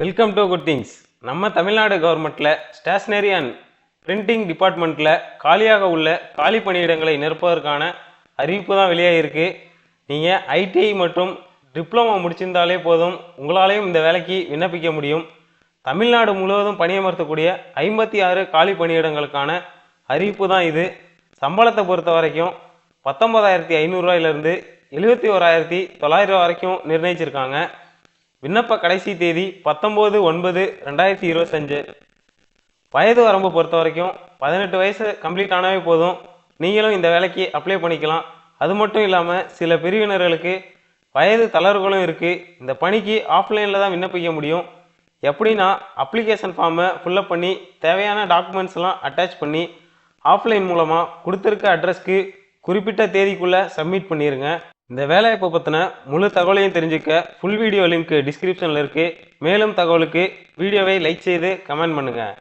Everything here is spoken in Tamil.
வெல்கம் டு குட் திங்ஸ் நம்ம தமிழ்நாடு கவர்மெண்ட்டில் ஸ்டேஷ்னரி அண்ட் பிரிண்டிங் டிபார்ட்மெண்ட்டில் காலியாக உள்ள காலி பணியிடங்களை நிரப்புவதற்கான அறிவிப்பு தான் வெளியாகிருக்கு நீங்கள் ஐடிஐ மற்றும் டிப்ளமா முடிச்சிருந்தாலே போதும் உங்களாலேயும் இந்த வேலைக்கு விண்ணப்பிக்க முடியும். தமிழ்நாடு முழுவதும் பணியமர்த்தக்கூடிய ஐம்பத்தி ஆறு காலி பணியிடங்களுக்கான அறிவிப்பு தான் இது. சம்பளத்தை பொறுத்த வரைக்கும் பத்தொன்பதாயிரத்தி ஐநூறுரூவாயிலிருந்து எழுபத்தி ஓராயிரத்தி தொள்ளாயிரம் வரைக்கும் நிர்ணயிச்சிருக்காங்க. விண்ணப்ப கடைசி தேதி பத்தொம்போது ஒன்பது ரெண்டாயிரத்தி இருபத்தஞ்சு. வயது வரம்பு பொறுத்த வரைக்கும் பதினெட்டு வயசு கம்ப்ளீட் ஆனாவே போதும். நீங்களும் இந்த வேலைக்கு அப்ளை பண்ணிக்கலாம். அது மட்டும் இல்லாமல் சில பிரிவினர்களுக்கு வயது தளர்வுகளும் இருக்குது இந்த பணிக்கு ஆஃப்லைனில் தான் விண்ணப்பிக்க முடியும். எப்படின்னா அப்ளிகேஷன் ஃபார்மை ஃபில்லப் பண்ணி தேவையான டாக்குமெண்ட்ஸ்லாம் அட்டாச் பண்ணி ஆஃப்லைன் மூலமாக கொடுத்துருக்க அட்ரஸ்க்கு குறிப்பிட்ட தேதிக்குள்ளே சப்மிட் பண்ணிடுங்க இந்த வேலைவாய்ப்பை பற்றின முழு தகவலையும் தெரிஞ்சுக்க ஃபுல் வீடியோ லிங்க் டிஸ்கிரிப்ஷனில் இருக்குது மேலும் தகவலுக்கு வீடியோவை லைக் செய்து கமெண்ட் பண்ணுங்கள்